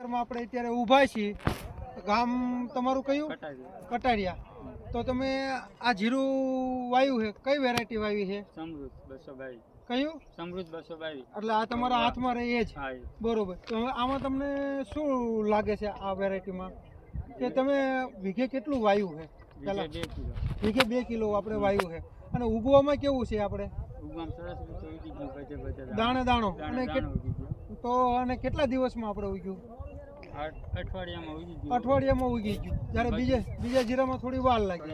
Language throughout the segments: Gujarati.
આપણે અત્યારે ઊભા છીએ. ગામ તમારું કયું? કટારિયા. તો તમે આ જીરું વાયુ છે. કઈ વેરાયટી વાવી છે? સમૃદ્ધ બસો બાવીસ. કયું? સમૃદ્ધ બસો બાવીસ. એટલે આ તમારા હાથમાં રહે જ. બરોબર. તો હવે આમાં તમને શું લાગે છે આ વેરાયટીમાં કે તમે વીઘે કેટલું વાયુ છે? વીઘે બે કિલો. આપણે વાયુ છે. અને ઉગવામાં કેવું છે આપણે? દાણે દાણો. અને તો અને કેટલા દિવસમાં આપણે ઉગ્યું? અઠવાડિયામાં ઉગી ગયું. જ્યારે બીજે બીજા જીરામાં થોડી વાર લાગી.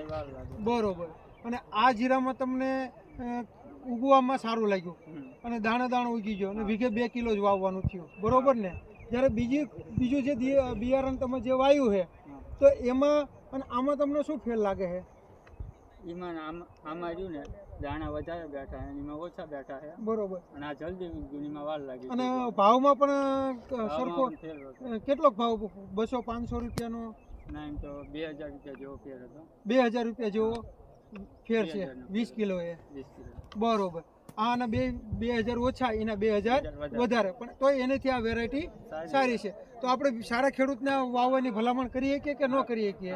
બરોબર. અને આ જીરામાં તમને ઉગવામાં સારું લાગ્યું. અને દાણે દાણો ઉગી ગયો. અને વીઘે બે કિલો જ વાવવાનું થયું. બરોબર ને? જ્યારે બીજી બીજું જે બિયારણ તમે જે વાવ્યું છે તો એમાં અને આમાં તમને શું ફેર લાગે છે? એમાં આમાં રહ્યું ને દાણા વધારે બેઠા એમાં ઓછા બેઠા છે. બરોબર. અને આ જલ્દી ગયું વાર લાગી અને ભાવમાં પણ સરખો કેટલોક ભાવ બસો પાંચસો રૂપિયાનો? ના એમ તો બે હજાર રૂપિયા જેવો ફેર હતો. બે હજાર રૂપિયા જેવો ફેર છે. વીસ કિલો એ. બરોબર. આના બે બે હજાર ઓછા એના બે હજાર વધારે. પણ તોય એનેથી આ વેરાયટી સારી. છે. તો આપણે સારા ખેડૂતને વાવવાની ભલામણ કરીએ કે કે ન કરીએ કે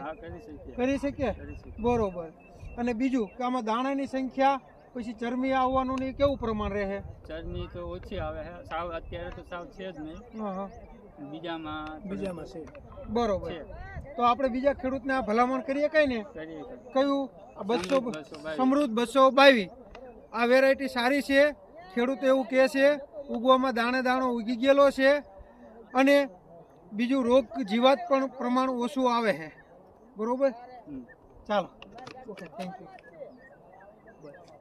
કરી શકીએ. બરોબર. અને બીજું કે આમાં દાણાની સંખ્યા પછી ચરમી આવવાનું ને કેવું પ્રમાણ રહે? ચરમી તો ઓછી આવે છે સાવ અત્યારે તો સાવ છે જ નહીં હા હા. બીજામાં બીજામાં છે. બરોબર. તો આપણે બીજા ખેડૂતને આ ભલામણ કરીએ કઈ ને? કયું? આ બસો સમૃદ્ધ બસો બાવીસ. આ વેરાયટી સારી છે. ખેડૂત એવું કહે છે ઉગવામાં દાણે દાણો ઉગી ગયેલો છે અને બીજું રોગ જીવાત પણ પ્રમાણ ઓછું આવે છે બરોબર? ચાલો. Okay, thank you.